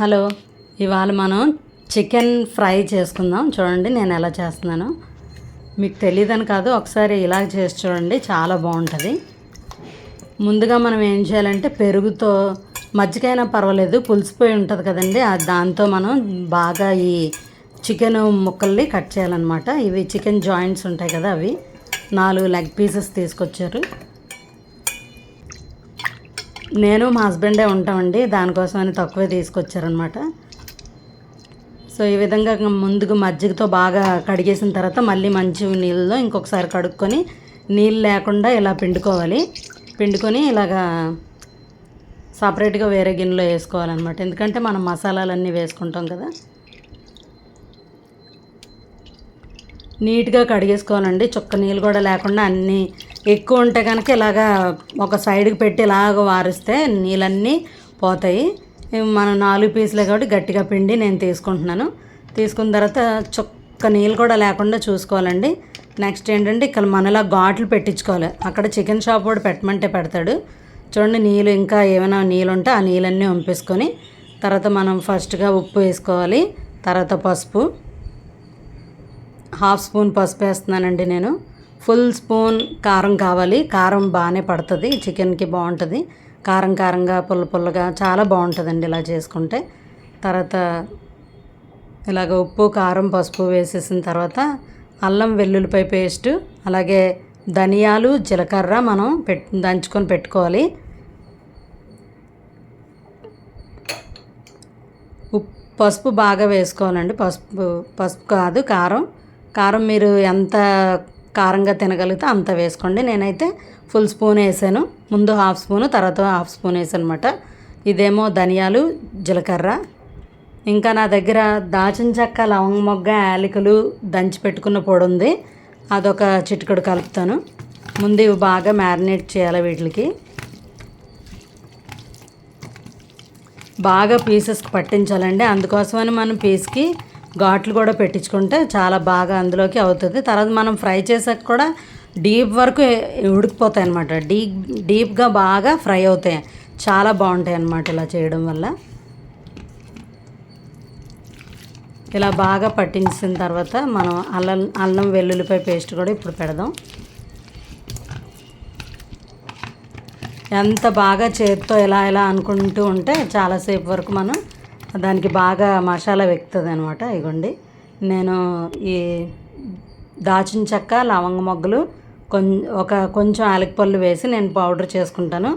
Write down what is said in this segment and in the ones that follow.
Hello ఇవాళ మనం chicken fry చేసుకుందాం. చూడండి నేను ఎలా చేస్తున్నాను. మీకు తెలియదని కాదు ఒకసారి ఇలా చేసి చూడండి చాలా బాగుంటుంది. ముందుగా మనం ఏం చేయాలంటే పెరుగుతో మజ్జిగైనా పర్వాలేదు పులిసిపోయి ఉంటుంది కదండి. దాంతో మనం బాగా ఈ చికెన్ ముక్కల్ని కట్ చేయాలన్నమాట. ఇవి చికెన్ జాయింట్స్ ఉంటాయి కదా అవి. నాలుగు లెగ్ పీసెస్ తీసుకొచ్చారు. నేను మా హస్బెండే ఉంటామండి దానికోసం అని తక్కువే తీసుకొచ్చారనమాట. సో ఈ విధంగా ముందుకు మజ్జిగతో బాగా కడిగేసిన తర్వాత మళ్ళీ మంచి నీళ్ళలో ఇంకొకసారి కడుక్కొని నీళ్ళు లేకుండా ఇలా పిండుకోవాలి. పిండుకొని ఇలాగా సపరేట్గా వేరే గిన్నెలో వేసుకోవాలన్నమాట. ఎందుకంటే మనం మసాలాలన్నీ వేసుకుంటాం కదా. నీట్గా కడిగేసుకోవాలండి. చుక్క నీళ్ళు కూడా లేకుండా అన్నీ ఎక్కువ ఉంటే కనుక ఇలాగా ఒక సైడ్కి పెట్టి ఇలాగ వారిస్తే నీళ్ళన్నీ పోతాయి. మనం నాలుగు పీసులే కాబట్టి గట్టిగా పిండి నేను తీసుకుంటున్నాను. తీసుకున్న తర్వాత చుక్క నీళ్ళు కూడా లేకుండా చూసుకోవాలండి. నెక్స్ట్ ఏంటంటే ఇక్కడ మనలా ఘాట్లు పెట్టించుకోవాలి. అక్కడ చికెన్ షాప్ కూడా పెట్టమంటే పెడతాడు. చూడండి నీళ్ళు ఇంకా ఏమైనా నీళ్ళు ఉంటే ఆ నీళ్ళన్నీ వంపేసుకొని తర్వాత మనం ఫస్ట్గా ఉప్పు వేసుకోవాలి. తర్వాత పసుపు. హాఫ్ స్పూన్ పసుపు వేస్తున్నానండి నేను. ఫుల్ స్పూన్ కారం కావాలి. కారం బాగానే పడుతుంది. చికెన్కి బాగుంటుంది. కారం కారంగా పుల్ల పుల్లగా చాలా బాగుంటుందండి ఇలా చేసుకుంటే. తర్వాత ఇలాగ ఉప్పు కారం పసుపు వేసేసిన తర్వాత అల్లం వెల్లుల్లిపాయ పేస్ట్ అలాగే ధనియాలు జీలకర్ర మనం పెట్ దంచుకొని పెట్టుకోవాలి. ఉప్పు పసుపు బాగా వేసుకోవాలండి. పసుపు పసుపు కాదు కారం. కారం మీరు ఎంత కారంగా తినగలిగితే అంత వేసుకోండి. నేనైతే ఫుల్ స్పూన్ వేసాను. ముందు హాఫ్ స్పూన్ తర్వాత హాఫ్ స్పూన్ వేసాను అనమాట ఇదేమో ధనియాలు జీలకర్ర. ఇంకా నా దగ్గర దాచిన చెక్క లవంగ మొగ్గ యాలకులు దంచి పెట్టుకున్న పొడి ఉంది. అదొక చిటికడు కలుపుతాను. ముందు ఇవి బాగా మ్యారినేట్ చేయాలి వీటికి. బాగా పీసెస్కి పట్టించాలండి. అందుకోసమని మనం పీస్కి ఘాట్లు కూడా పెట్టించుకుంటే చాలా బాగా అందులోకి అవుతుంది. తర్వాత మనం ఫ్రై చేసాక కూడా డీప్ వరకు ఉడికిపోతాయి అనమాట డీప్ డీప్గా బాగా ఫ్రై అవుతాయి. చాలా బాగుంటాయి అన్నమాట ఇలా చేయడం వల్ల. ఇలా బాగా పట్టించిన తర్వాత మనం అల్లం అల్లం వెల్లుల్లిపాయ పేస్ట్ కూడా ఇప్పుడు పెడదాం. ఎంత బాగా చేత్తో ఇలా ఇలా అనుకుంటూ ఉంటే చాలాసేపు వరకు మనం దానికి బాగా మసాలా వెక్కుతుంది అనమాట ఇగోండి. నేను ఈ దాచిన చెక్క లవంగ మొగ్గలు కొం ఒక కొంచెం యాలకపళ్ళు వేసి నేను పౌడర్ చేసుకుంటాను.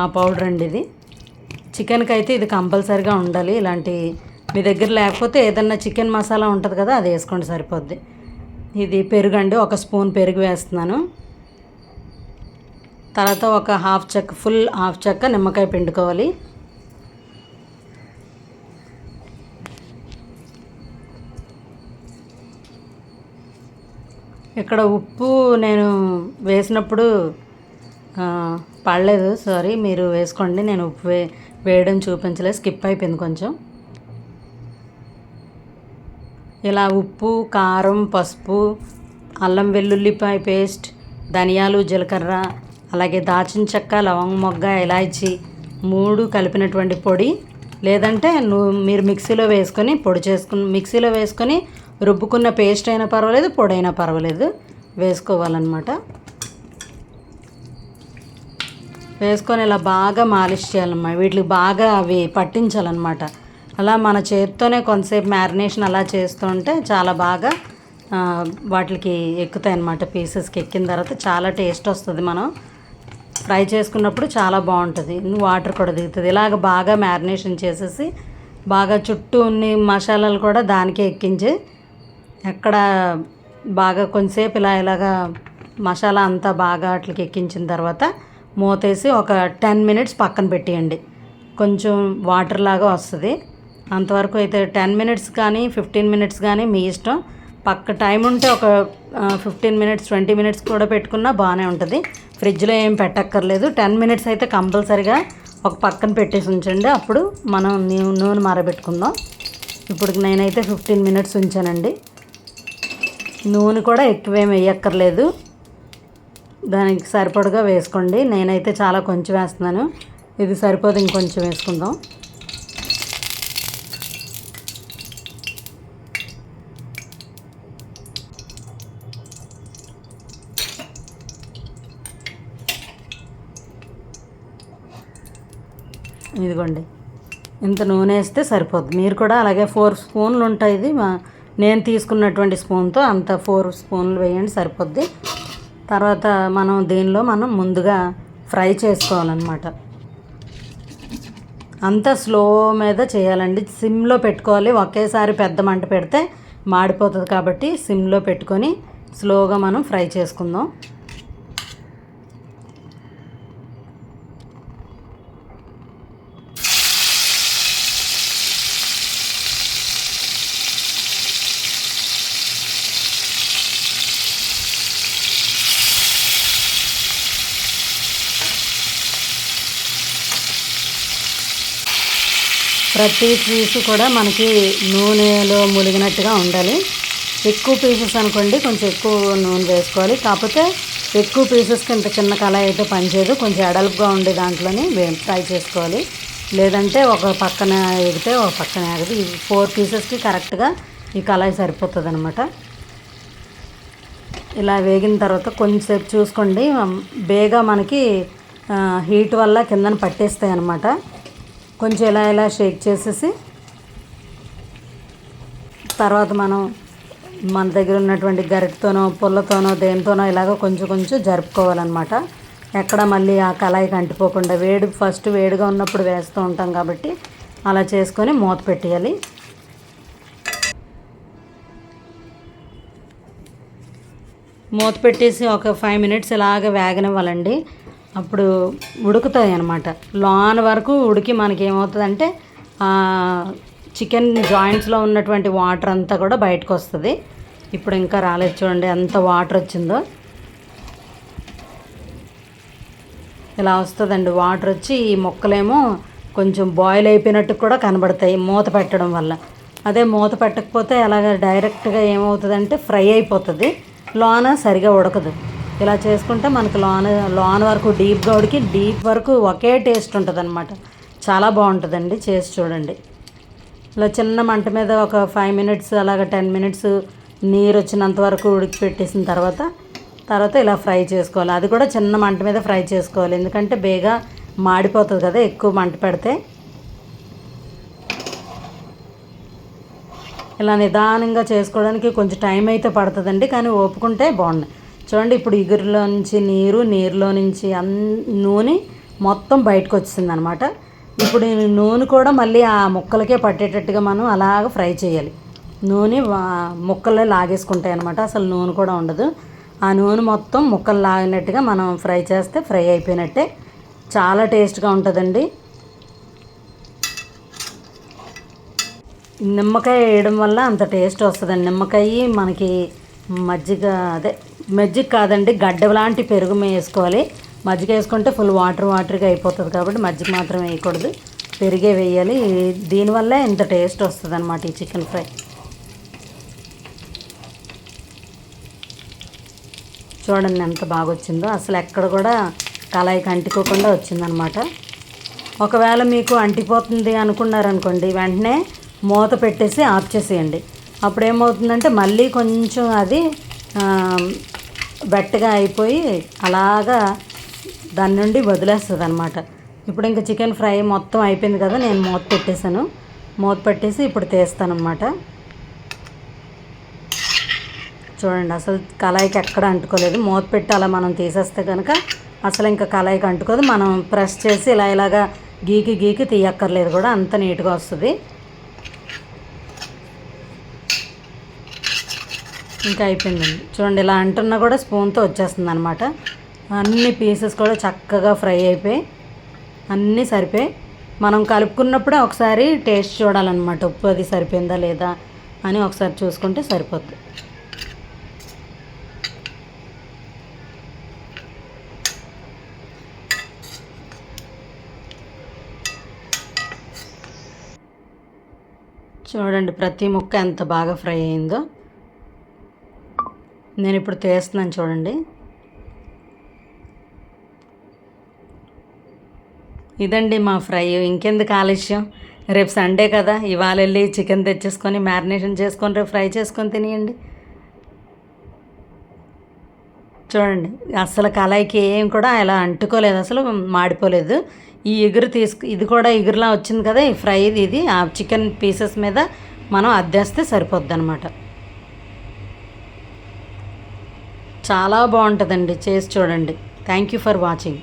ఆ పౌడర్ అండి ఇది. చికెన్కి అయితే ఇది కంపల్సరీగా ఉండాలి. ఇలాంటి మీ దగ్గర లేకపోతే ఏదన్నా చికెన్ మసాలా ఉంటుంది కదా అది వేసుకోండి సరిపోద్ది. ఇది పెరుగు అండి ఒక స్పూన్ పెరుగు వేస్తున్నాను. తర్వాత ఒక హాఫ్ చెక్క ఫుల్ హాఫ్ చెక్క నిమ్మకాయ పిండుకోవాలి. ఇక్కడ ఉప్పు నేను వేసినప్పుడు పడలేదు సారీ మీరు వేసుకోండి నేను ఉప్పు వే వేయడం చూపించలేదు స్కిప్ అయిపోయింది కొంచెం. ఇలా ఉప్పు కారం పసుపు అల్లం వెల్లుల్లిపాయ పేస్ట్ ధనియాలు జీలకర్ర అలాగే దాచిన చెక్క లవంగ మొగ్గ ఇలాచి మూడు కలిపినటువంటి పొడి లేదంటే నువ్వు మీరు మిక్సీలో వేసుకొని పొడి చేసుకుని మిక్సీలో వేసుకొని రుబ్బుకున్న పేస్ట్ అయినా పర్వాలేదు పొడైనా పర్వాలేదు. వేసుకోవాలన్నమాట. వేసుకొని ఇలా బాగా మాలిష్ చేయాలన్నమాట. వీటికి బాగా అవి పట్టించాలన్నమాట. అలా మన చేతితోనే కొంతసేపు మ్యారినేషన్ అలా చేస్తుంటే చాలా బాగా వాటికి ఎక్కుతాయి అన్నమాట పీసెస్కి ఎక్కిన తర్వాత. చాలా టేస్ట్ వస్తుంది మనం. ఫ్రై చేసుకున్నప్పుడు చాలా బాగుంటుంది. వాటర్ కూడా దిగుతుంది. ఇలాగ బాగా మ్యారినేషన్ చేసేసి బాగా చుట్టూ ఉన్ని మసాలాలు కూడా దానికే ఎక్కించి ఎక్కడ బాగా కొంచెంసేపు ఇలా ఇలాగా మసాలా అంతా బాగా వాటికి ఎక్కించిన తర్వాత మూతేసి ఒక టెన్ మినిట్స్ పక్కన పెట్టేయండి. కొంచెం వాటర్ లాగా వస్తుంది. అంతవరకు అయితే టెన్ మినిట్స్ కానీ ఫిఫ్టీన్ మినిట్స్ కానీ మీ ఇష్టం. పక్క టైం ఉంటే ఒక ఫిఫ్టీన్ మినిట్స్ ట్వంటీ మినిట్స్ కూడా పెట్టుకున్నా బాగానే ఉంటుంది. ఫ్రిడ్జ్లో ఏం పెట్టక్కర్లేదు. టెన్ మినిట్స్ అయితే కంపల్సరిగా ఒక పక్కన పెట్టేసి ఉంచండి. అప్పుడు మనం నూనె మరబెట్టుకుందాం. ఇప్పుడు నేనైతే ఫిఫ్టీన్ మినిట్స్ ఉంచానండి. నూనె కూడా ఎక్కువేం వేయక్కర్లేదు. దానికి సరిపడగా వేసుకోండి. నేనైతే చాలా కొంచెం వేస్తున్నాను. ఇది సరిపోదు ఇంకొంచెం వేసుకుందాం. ఇదిగోండి. ఇంత నూనె వేస్తే సరిపోద్ది. మీరు కూడా అలాగే ఫోర్ స్పూన్లు ఉంటాయి ఇది మా నేను తీసుకున్నటువంటి స్పూన్తో అంత ఫోర్ స్పూన్లు వేయండి సరిపోద్ది. తర్వాత మనం దీనిలో మనం ముందుగా ఫ్రై చేసుకోవాలన్నమాట. అంతా స్లో మీద చేయాలండి. సిమ్లో పెట్టుకోవాలి. ఒకేసారి పెద్ద మంట పెడితే మాడిపోతుంది కాబట్టి సిమ్లో పెట్టుకొని స్లోగా మనం ఫ్రై చేసుకుందాం. ప్రతి పీసు కూడా మనకి నూనెలో ములిగినట్టుగా ఉండాలి. ఎక్కువ పీసెస్ అనుకోండి కొంచెం ఎక్కువ నూనె వేసుకోవాలి. కాకపోతే ఎక్కువ పీసెస్కి ఇంత చిన్న కళాయి అయితే పనిచేయదు. కొంచెం అడల్పుగా ఉండే దాంట్లోనే వే- ఫ్రై చేసుకోవాలి. లేదంటే ఒక పక్కన ఎగితే ఒక పక్కన ఎగదు. ఈ ఫోర్ పీసెస్కి కరెక్ట్గా ఈ కళాయి సరిపోతుంది అనమాట ఇలా వేగిన తర్వాత కొంచెంసేపు చూసుకోండి. బేగా మనకి హీట్ వల్ల కిందన పట్టేస్తాయి అనమాట కొంచెం ఇలా ఇలా షేక్ చేసేసి తర్వాత మనం మన దగ్గర ఉన్నటువంటి గరిటతోనో పుల్లతోనో దేనితోనో ఇలాగ కొంచెం కొంచెం జరుపుకోవాలన్నమాట. ఎక్కడ మళ్ళీ ఆ కళాయికి అంటిపోకుండా వేడి ఫస్ట్ వేడిగా ఉన్నప్పుడు వేస్తూ ఉంటాం కాబట్టి అలా చేసుకొని మూత పెట్టేయాలి. మూత పెట్టేసి ఒక ఫైవ్ మినిట్స్ ఇలాగ వేగనివ్వాలండి. అప్పుడు ఉడుకుతాయి అన్నమాట. లోన వరకు ఉడికి మనకి ఏమవుతుందంటే చికెన్ జాయింట్స్లో ఉన్నటువంటి వాటర్ అంతా కూడా బయటకు వస్తుంది ఇప్పుడు ఇంకా రాలేదు చూడండి ఎంత వాటర్ వచ్చిందో. ఇలా వస్తుందండి వాటర్ వచ్చి ఈ మొక్కలేమో కొంచెం బాయిల్ అయిపోయినట్టు కూడా కనబడతాయి మూత పెట్టడం వల్ల. అదే మూత పెట్టకపోతే అలాగ డైరెక్ట్గా ఏమవుతుందంటే ఫ్రై అయిపోతుంది. లోన సరిగా ఉడకదు. ఇలా చేసుకుంటే మనకు లోన లోన వరకు డీప్ గౌడ్కి డీప్ వరకు ఒకే టేస్ట్ ఉంటుంది అనమాట చాలా బాగుంటుందండి చేసి చూడండి. ఇలా చిన్న మంట మీద ఒక ఫైవ్ మినిట్స్ అలాగ టెన్ మినిట్స్ నీరు వచ్చినంత వరకు ఉడికి పెట్టేసిన తర్వాత తర్వాత ఇలా ఫ్రై చేసుకోవాలి. అది కూడా చిన్న మంట మీద ఫ్రై చేసుకోవాలి. ఎందుకంటే బేగా మాడిపోతుంది కదా ఎక్కువ మంట పెడితే. ఇలా నిదానంగా చేసుకోవడానికి కొంచెం టైం అయితే పడుతుందండి కానీ ఓపుకుంటే బాగుంది చూడండి ఇప్పుడు ఇగురులో నుంచి నీరు నీరులో నుంచి అన్ నూనె మొత్తం బయటకు వచ్చింది అనమాట ఇప్పుడు నూనె కూడా మళ్ళీ ఆ ముక్కలకే పట్టేటట్టుగా మనం అలాగ ఫ్రై చేయాలి. నూనె ముక్కల్లో ముక్కలే లాగేసుకుంటాయి అనమాట అసలు నూనె కూడా ఉండదు. ఆ నూనె మొత్తం ముక్కలు లాగినట్టుగా మనం ఫ్రై చేస్తే ఫ్రై అయిపోయినట్టే. చాలా టేస్ట్గా ఉంటుందండి. నిమ్మకాయ వేయడం వల్ల అంత టేస్ట్ వస్తుందండి. నిమ్మకాయ మనకి మజ్జిగ అదే మజ్జిగ కాదండి గడ్డ లాంటి పెరుగు వేసుకోవాలి. మజ్జిగ వేసుకుంటే ఫుల్ వాటర్ వాటర్గా అయిపోతుంది కాబట్టి మజ్జిగ మాత్రం వేయకూడదు. పెరిగే వేయాలి. దీనివల్ల ఇంత టేస్ట్ వస్తుంది అనమాట ఈ చికెన్ ఫ్రై చూడండి ఎంత బాగా వచ్చిందో అసలు ఎక్కడ కూడా కళాయికి అంటుకోకుండా వచ్చిందనమాట ఒకవేళ మీకు అంటిపోతుంది అనుకున్నారనుకోండి వెంటనే మూత పెట్టేసి ఆఫ్ చేసేయండి. అప్పుడు ఏమవుతుందంటే మళ్ళీ కొంచెం అది బెట్టగా అయిపోయి అలాగా దాని నుండి వదిలేస్తుంది అనమాట ఇప్పుడు ఇంకా చికెన్ ఫ్రై మొత్తం అయిపోయింది కదా నేను మూత పెట్టేశాను. మూత పెట్టేసి ఇప్పుడు తీస్తానమాట చూడండి అసలు కళాయికి ఎక్కడ అంటుకోలేదు. మూత పెట్టి అలా మనం తీసేస్తే కనుక అసలు ఇంకా కళాయికి అంటుకోదు. మనం ప్రెస్ చేసి ఇలా ఇలాగా గీకి గీకి తీయక్కర్లేదు కూడా అంత నీట్గా వస్తుంది. ఇంకా అయిపోయిందండి. చూడండి ఇలా అంటున్నా కూడా స్పూన్తో వచ్చేస్తుంది అనమాట అన్ని పీసెస్ కూడా చక్కగా ఫ్రై అయిపోయి అన్నీ సరిపోయి మనం కలుపుకున్నప్పుడే ఒకసారి టేస్ట్ చూడాలన్నమాట. ఉప్పు అది సరిపోయిందా లేదా అని ఒకసారి చూసుకుంటే సరిపోతుంది చూడండి ప్రతి ముక్క ఎంత బాగా ఫ్రై అయిందో. నేను ఇప్పుడు తీస్తున్నాను చూడండి. ఇదండి మా ఫ్రై. ఇంకెందుకు ఆలస్యం? రేపు సండే కదా ఇవాళ వెళ్ళి చికెన్ తెచ్చేసుకొని మ్యారినేషన్ చేసుకొని రేపు ఫ్రై చేసుకొని తినేయండి. చూడండి అసలు కళాయికి ఏం కూడా ఇలా అంటుకోలేదు అసలు మాడిపోలేదు. ఈ ఎగురు తీసుకు ఇది కూడా ఎగురులా వచ్చింది కదా ఈ ఫ్రై ఇది ఆ చికెన్ పీసెస్ మీద మనం అద్దేస్తే సరిపోద్ది అనమాట చాలా బాగుంటుందండి. చేసి చూడండి. Thank you for watching